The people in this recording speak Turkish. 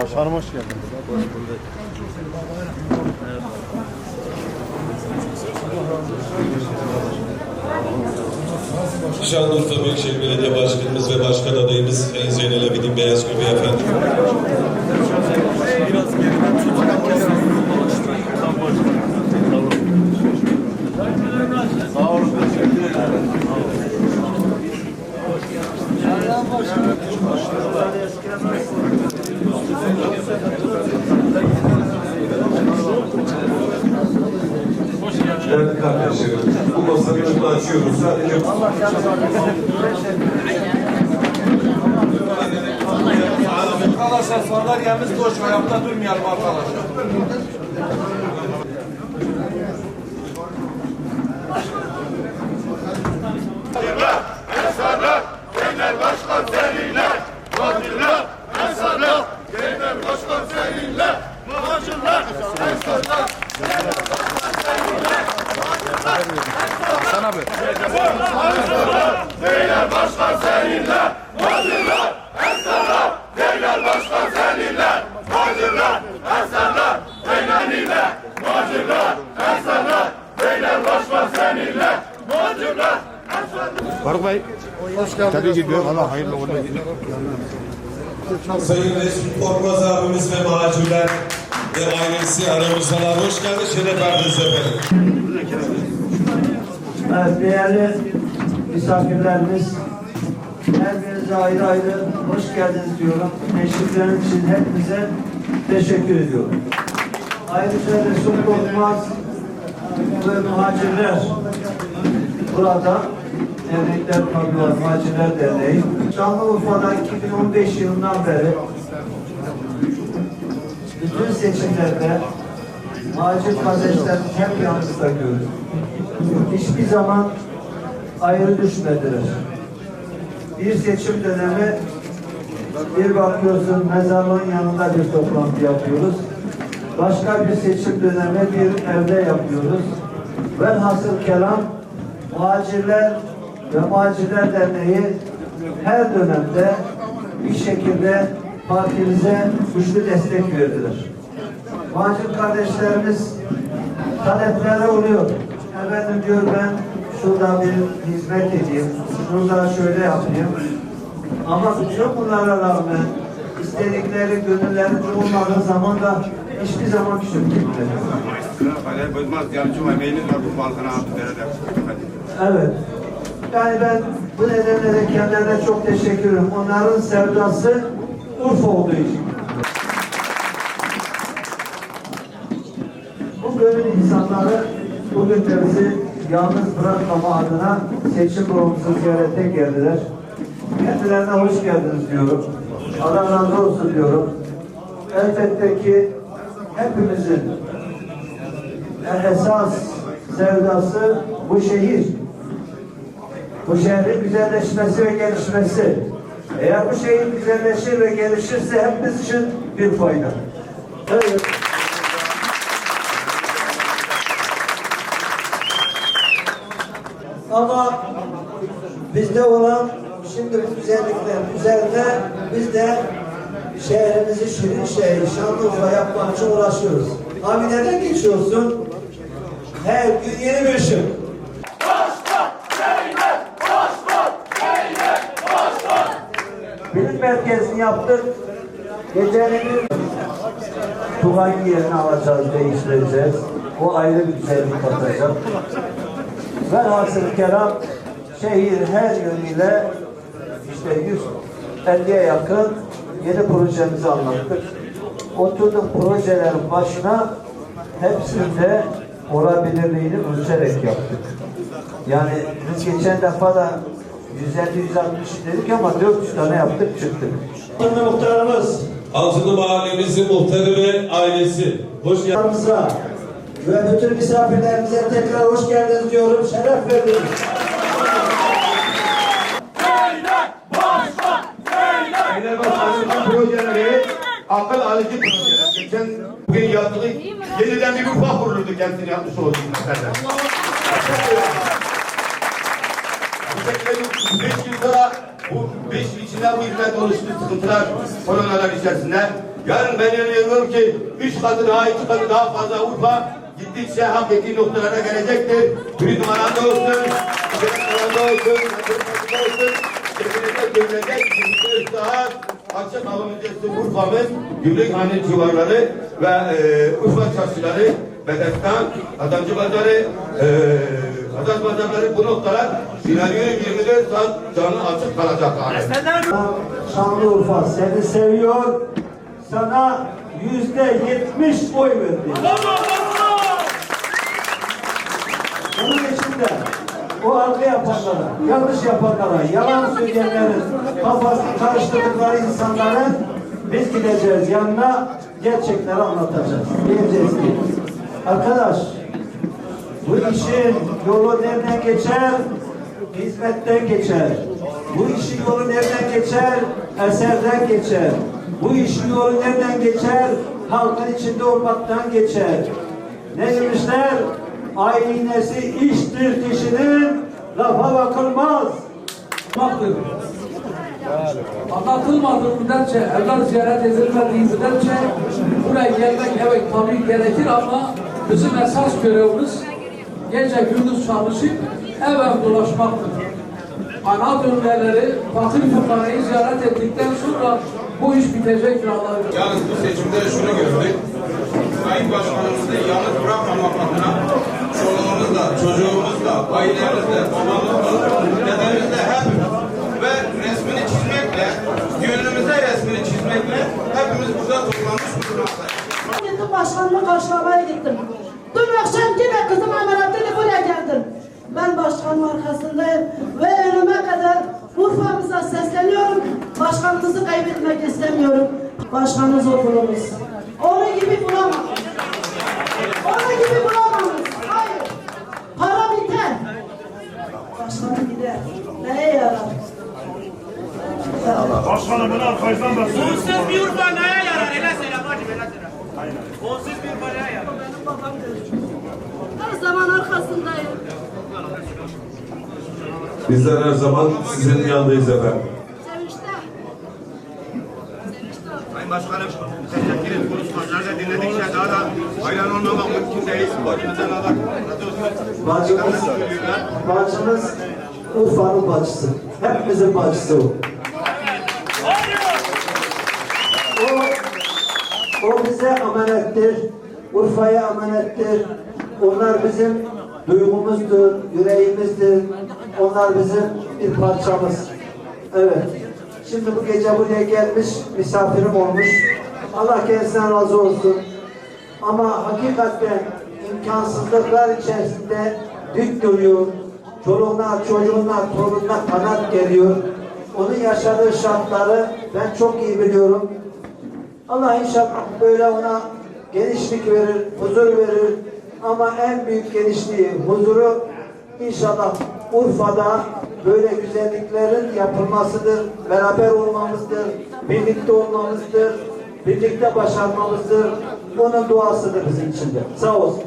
Başkanım hoş geldiniz. Şanlıurfa Büyükşehir Belediye Başkanımız ve Başkan adayımız Sayın Zeynel Abidin Beyazgül Beyefendi. Değerli kardeşlerim, bu önünü açıyoruz. Sadece Arkadaşlar sandalyemiz boş ayakta durmayalım arkadaşlar. Faruk Bey. Hoş geldiniz. Tebrik ediyorum. Allah hayırlı uğurlu olsun. Sayın Resul Korkmaz abimiz ve macirler ve ailesi aramızdalar. Hoş geldin, şeref verdiniz efendim. Evet, değerli misafirlerimiz, her birinize ayrı ayrı hoş geldiniz diyorum. Teşekkürleriniz için hepinize teşekkür ediyorum. Ayrıca Resul Korkmaz ve muhacirler burada Emekler Kadrolar Muhacirler Derneği Şanlıurfa'da 2015 yılından beri bütün seçimlerde Macir kardeşlerimiz hep yanımızda görüyoruz. Hiçbir zaman ayrı düşmediler. Bir seçim dönemi bir bakıyorsun mezarlığın yanında bir toplantı yapıyoruz. Başka bir seçim dönemi bir evde yapıyoruz. Velhasıl kelam muhacirler ve muhacirler derneği her dönemde bir şekilde partimize güçlü destek verdiler. Muhacir kardeşlerimiz talepleri oluyor. Efendim diyor ben şurada bir hizmet edeyim, şurada şöyle yapayım. Ama bütün bunlara rağmen istedikleri, gönüllerince olmadığı zaman da hiçbir zaman küçük gitmedi. Kalem bozmaz. Yani cuma emeğiniz var bu halkına altı derede. Evet. Yani ben bu nedenle de kendilerine çok teşekkür ederim. Onların sevdası Urfa olduğu için. Bu gönül insanları bugün de bizi yalnız bırakmama adına seçim kurumumuzu ziyarete geldiler. Kendilerine hoş geldiniz diyorum. Allah razı olsun diyorum. Elbette ki hepimizin esas sevdası bu şehir. Bu şehrin güzelleşmesi ve gelişmesi. Eğer bu şehir güzelleşir ve gelişirse hepimiz için bir fayda. Evet. Ama bizde olan şimdi bu güzelliklerin üzerine biz de şehrimizi şirin şehir, Şanlıurfa yapmak için uğraşıyoruz. Abi neden geçiyorsun? Her gün yeni bir ışık. Bilim merkezini yaptık. Gecenin Tugay'ın yerini alacağız, değiştireceğiz. O ayrı bir güzellik katacak. Velhasıl kelam şehir her yönüyle işte 150'ye yakın yeni projemizi anlattık. Oturduk projelerin başına hepsinde olabilirliğini ölçerek yaptık. Yani biz geçen defa da 150-160 dedik ama 400 tane yaptık çıktık. Şimdi muhtarımız, Altılı Mahallemizin muhtarı ve ailesi. Hoş geldiniz. ve bütün misafirlerimize tekrar hoş geldiniz diyorum. Şeref verdiniz. Akıl alıcı projeler. Geçen bugün yaptığı yeniden bir ufak kuruldu kendisini yapmış olduğu mesele. Bu 5 yıl sonra Bu beş içinde bu hizmet oluştu sıkıntılar koronalar içerisinde. Yarın ben inanıyorum ki üç katı daha iki katı daha fazla Urfa gittikçe hak ettiği noktalara gelecektir. Turizm alanda olsun, ticaret alanda olsun, yatırım alanda olsun. Şehrinde görülecek 24 saat açık hava müzesi Urfa'mız, Gümrükhane civarları ve e, Urfa çarşıları, Bedestan, Adamcı Pazarı, e, Azaz Pazarları bu noktalar inanıyorum 24 saat canlı açık kalacaklar. Şanlıurfa seni seviyor. Sana yüzde yetmiş oy verdi. Bunun için de o algı yapanlara, yanlış yapanlara, yalan söyleyenlerin kafasını karıştırdıkları insanların biz gideceğiz yanına gerçekleri anlatacağız. Diyeceğiz ki arkadaş bu işin yolu nereden geçer? Hizmetten geçer. Bu işin yolu nereden geçer? Eserden geçer. Bu işin yolu nereden geçer? Halkın içinde olmaktan geçer. Ne demişler? Aynesi iştir kişinin lafa bakılmaz. Baktır. Anlatılmadığı müddetçe, evler ziyaret edilmediği müddetçe buraya gelmek evet tabii gerekir ama bizim esas görevimiz gece gündüz çalışıp eve dolaşmaktır. Ana dönmeleri, fakir fukarayı ziyaret ettikten sonra bu iş bitecektir Allah'ın Yalnız bu seçimde şunu gördük. Sayın Başkanımızı yalnız bırakmamak adına çoluğumuzla, çocuğumuzla, ailemizle, babamızla, dedemizle hepimiz ve resmini çizmekle, gönlümüze resmini çizmekle hepimiz burada toplanmış bulunmaktayız. Gittim başkanımı karşılamaya gittim. Dün akşam yine kızım ameliyatıyla buraya geldim. Ben başkanın arkasındayım ve önüme kadar Urfa'mıza sesleniyorum. Başkanımızı kaybetmek istemiyorum. Başkanımız okulumuz. Onun gibi bulamam. Onun gibi bulamamız. Hayır. Para biter. Başkanım gider. Neye yarar? Başkanımın arkasından da Onsuz bir Urfa neye yarar? Hele söyle bacım, hele. Onsuz bir Urfa neye yarar? Her zaman arkasındayım. Bizler her zaman sizin yanındayız efendim. Sevinçte. Sevinçte. Sayın Başkanım, teşekkür konuşmaları da dinledikçe daha da hayran olmamak mümkün değil. Başımızdan Allah razı olsun. Bacımız, bacımız Urfa'nın bacısı. Hepimizin bacısı. O, emanettir. Urfa'ya emanettir. Onlar bizim duygumuzdur, yüreğimizdir. Onlar bizim bir parçamız. Evet. Şimdi bu gece buraya gelmiş, misafirim olmuş. Allah kendisinden razı olsun. Ama hakikaten imkansızlıklar içerisinde dik duruyor. Çoluğuna, çocuğuna, torununa kanat geliyor. Onun yaşadığı şartları ben çok iyi biliyorum. Allah inşallah böyle ona genişlik verir, huzur verir. Ama en büyük genişliği, huzuru inşallah Urfa'da böyle güzelliklerin yapılmasıdır. Beraber olmamızdır, birlikte olmamızdır, birlikte başarmamızdır. Onun duasıdır bizim için de. Sağ olsun.